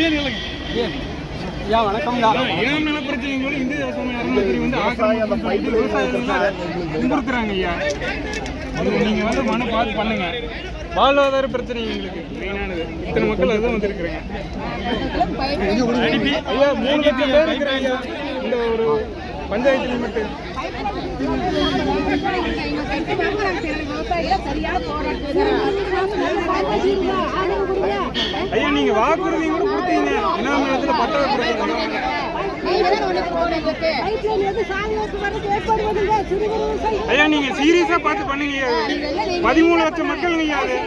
ஐயா வணக்கம்யா இனம் நல பிரச்சனைகளோட இந்திய அரசாங்கம் அறநிலையத்துறை வந்து ஆக்கிரமிப்பு பண்ணிட்டு விவசாயிகளை துன்புறுத்துறாங்க ஐயா. அது நீங்க வந்து மனு பார்த்து பண்ணுங்க. வாழ்வாதார பிரச்சனை எங்களுக்கு மெயினானது இத்தனை மக்கள் அதுதான் வந்திருக்கிறேங்க. ஐயா மூணு லட்சம் பேர் இருக்கிறாங்க. இந்த ஒரு பஞ்சாயத்துல மட்டும். நீங்க வாக்குறுதி கூட கொடுத்தீங்க. என்ன நிலத்துல பட்டா கொடுக்குறீங்க ஐயா நீங்க சீரியஸா பார்த்து பண்ணுங்க பதிமூணு லட்சம் மக்கள் ஐயா அது.